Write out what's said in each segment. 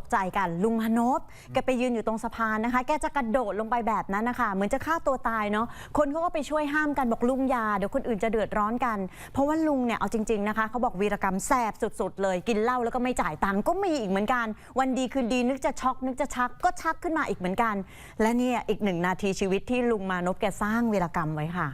ตกใจกันลุงมานพแกไปยืนอยู่ตรงสะพานนะคะ แกจะกระโดดลงไปแบบนั้นนะคะ เหมือนจะฆ่าตัวตายเนาะคนเขาก็ไปช่วยห้ามกันบอกลุงอยาเดี๋ยวคนอื่นจะเดือดร้อนกัน เพราะว่าลุงเนี่ยเอาจริงๆนะคะเขาบอกวีรกรรมแสบสุดๆ เลยกินเหล้าแล้วก็ไม่จ่ายตังค์ก็มีอีกเหมือนกัน วันดีคืนดีนึกจะช็อกนึกจะชักก็ชักขึ้นมาอีกเหมือนกัน และเนี่ยอีกหนึ่งนาทีชีวิตที่ลุงมานพแกสร้างวีรกรรมไว้ค่ะ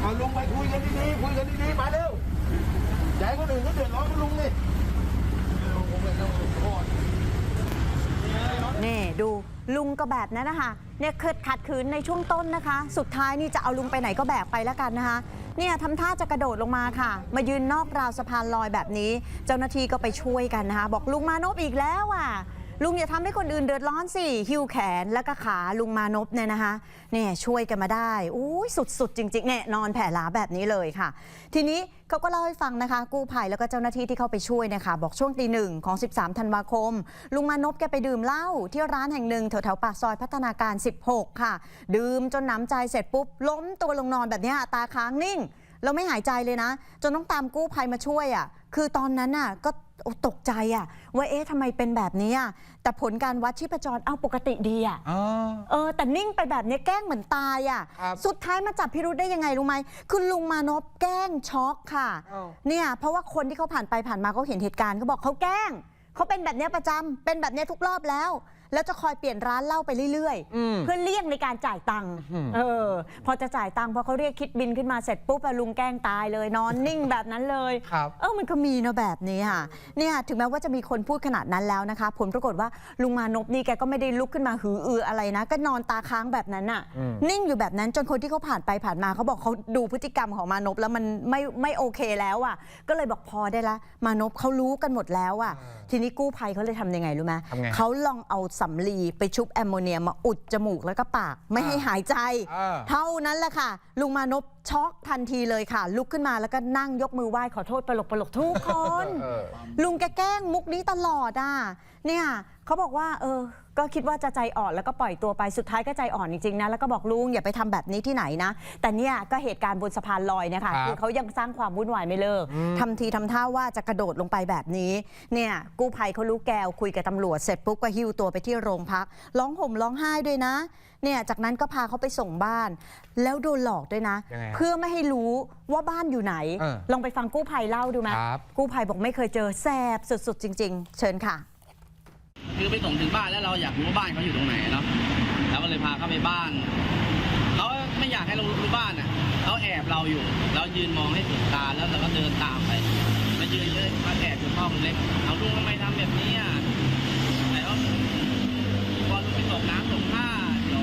เอาลุงไปคุยกัน ดีๆคุยกันดีๆมาเร็วอย่าให้คนอื่นเขาเดือดร้อนคุณลุงนี่นี่ดูลุงก็แบบนั้นนะคะเนี่ยเกิดขัดขืนในช่วงต้นนะคะ สุดท้ายนี่จะเอาลุงไปไหนก็แบกไปแล้วกันนะคะเนี่ยทำท่าจะกระโดดลงมาค่ะ มายืนนอกราวสะพานลอยแบบนี้ เจ้าหน้าที่ก็ไปช่วยกันนะคะ บอกลุงมานพอีกแล้วอะ ลุงอย่าทำให้คนอื่นเดือดร้อนสิหิ้วแขนแล้วก็ขาลุงมานพเนี่ยนะคะเนี่ยช่วยกันมาได้อุ้ยสุดๆ จริงๆเนี่ยนอนแผ่ลาแบบนี้เลยค่ะ ทีนี้เขาก็เล่าให้ฟังนะคะ กู้ภัยแล้วก็เจ้าหน้าที่ที่เข้าไปช่วยนะคะ บอกช่วงตีหนึ่งของ 13 ธันวาคม ลุงมานพแกไปดื่มเหล้าที่ร้านแห่งหนึ่งแถวๆปากซอยพัฒนาการ 16 ค่ะ ดื่มจนน้ำใจเสร็จปุ๊บล้มตัวลงนอนแบบนี้ตาค้างนิ่งเราไม่หายใจเลยนะ จนต้องตามกู้ภัยมาช่วยอะคือตอนนั้นน่ะก็ ตกใจอะว่าเอ๊ะทำไมเป็นแบบนี้อะแต่ผลการวัดชีพจรเอ้าปกติดีอะอ๋อ เออ แต่นิ่งไปแบบนี้แกล้งเหมือนตายอะครับสุดท้ายมาจับพิรุธได้ยังไงรู้ไหมคือลุงมานพแกล้งช็อกค่ะ อ้าว เนี่ยเพราะว่าคนที่เขาผ่านไปผ่านมาเขาเห็นเหตุการณ์เขาบอกเขาแกล้งเขาเป็นแบบเนี้ยประจำเป็นแบบเนี้ยทุกรอบแล้ว แล้วจะคอยเปลี่ยนร้านเหล้าไปเรื่อยอืม ๆ เพื่อเลี่ยงในการจ่ายตังค์อืมเออ พอจะจ่ายตังค์พอเขาเรียกคิดบินขึ้นมาเสร็จปุ๊บอะลุงแกล้งตายเลยนอนนิ่งแบบนั้นเลย ครับ เออ มันก็มีเนอะแบบนี้ค่ะ เนี่ยถึงแม้ว่าจะมีคนพูดขนาดนั้นแล้วนะคะ ผลปรากฏว่าลุงมานพนี่แกก็ไม่ได้ลุกขึ้นมาหืออืออะไรนะ ก็นอนตาค้างแบบนั้นน่ะ อืม นิ่งอยู่แบบนั้นจนคนที่เขาผ่านไปผ่านมาเขาบอกเขาดูพฤติกรรมของมานพแล้วมันไม่ไม่โอเคแล้วอะ ก็เลยบอกพอได้ละ มานพเขารู้กันหมดแล้วอะ ทีนี้กู้ภัยเขาเลยทำยังไงรู้ไหมทำไงเขาลองเอาสำลีไปชุบแอมโมเนียมาอุดจมูกแล้วก็ปาก ไม่ให้หายใจ อ่า เท่านั้นแหละค่ะ ลุงมานพช็อกทันทีเลยค่ะ ลุกขึ้นมาแล้วก็นั่งยกมือไหว้ขอโทษปลกปลกๆทุกคนเออลุงแกแกล้งมุกนี้ตลอดอะ เนี่ยเขาบอกว่าเออ ก็คิดว่าจะใจอ่อนแล้วก็ปล่อยตัวไปสุดท้ายก็ใจอ่อนจริงๆนะแล้วก็บอกลุงอย่าไปทำแบบนี้ที่ไหนนะ แต่เนี่ยก็เหตุการณ์บนสะพานลอยเนะคะครับคือเขายังสร้างความวุ่นวายไม่เลิกทำทีทำท่าว่าจะกระโดดลงไปแบบนี้ เนี่ยกู้ภัยเขารู้แกวคุยกับตำรวจเสร็จปุ๊บก็หิ้วตัวไปที่โรงพัก ร้องห่มร้องไห้ด้วยนะ เนี่ยจากนั้นก็พาเขาไปส่งบ้าน แล้วโดนหลอกด้วยนะ ยังไงฮะเพื่อไม่ให้รู้ว่าบ้านอยู่ไหน เออลองไปฟังกู้ภัยเล่าดูไหมครับ กู้ภัยบอกไม่เคยเจอแสบสุดๆจริง ๆ เชิญค่ะ คือไปส่งถึงบ้านแล้วเราอยากรู้ว่าบ้านเขาอยู่ตรงไหนเนาะเราก็เลยพาเข้าไปบ้านเขาไม่อยากให้เรารู้บ้านอะเขาแอบเราอยู่เรายืนมองให้สุดตาแล้วเราก็เดินตามไปมายืนเยอะมาแอบอยู่ห้องเล็กเอาลุงทำไมทำแบบนี้อะแต่ว่าพอลุงไปตกน้ำตกท่าเดี๋ยว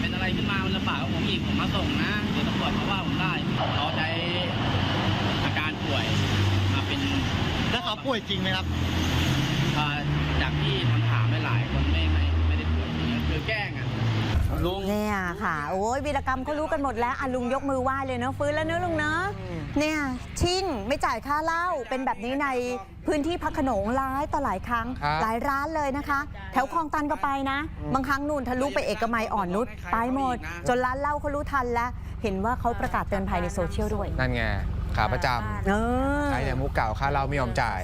เป็นอะไรขึ้นมามันลำบากกับผมอีกผมมาส่งนะเดี๋ยวตำรวจเขาว่าผมได้เขาใช้อาการป่วยมาเป็นแล้วเขาป่วยจริงไหมครับอ่าจากที่คำ ค่ะ โอ้ยวีรกรรมเขารู้กันหมดแล้วอะลุงยกมือไหว้เลยเนอะฟื้นแล้วเนอะลุงเนอะเนี่ยชิ่งไม่จ่ายค่าเหล้าเป็นแบบนี้ในพื้นที่พักขนงร้ายต่อหลายครั้ง ครับ หลายร้านเลยนะคะ แถวคลองตันก็ไปนะ บางครั้งนู่นทะลุไปเอกมัยอ่อนนุชไปหมด จนร้านเหล้าเขารู้ทันแล้ว เห็นว่าเขาประกาศเตือนภัยในโซเชียลด้วยนั่นไงขาประจเออำใช้แต่มุกเก่าค่าเราไม่ยอมจ่าย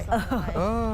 เออ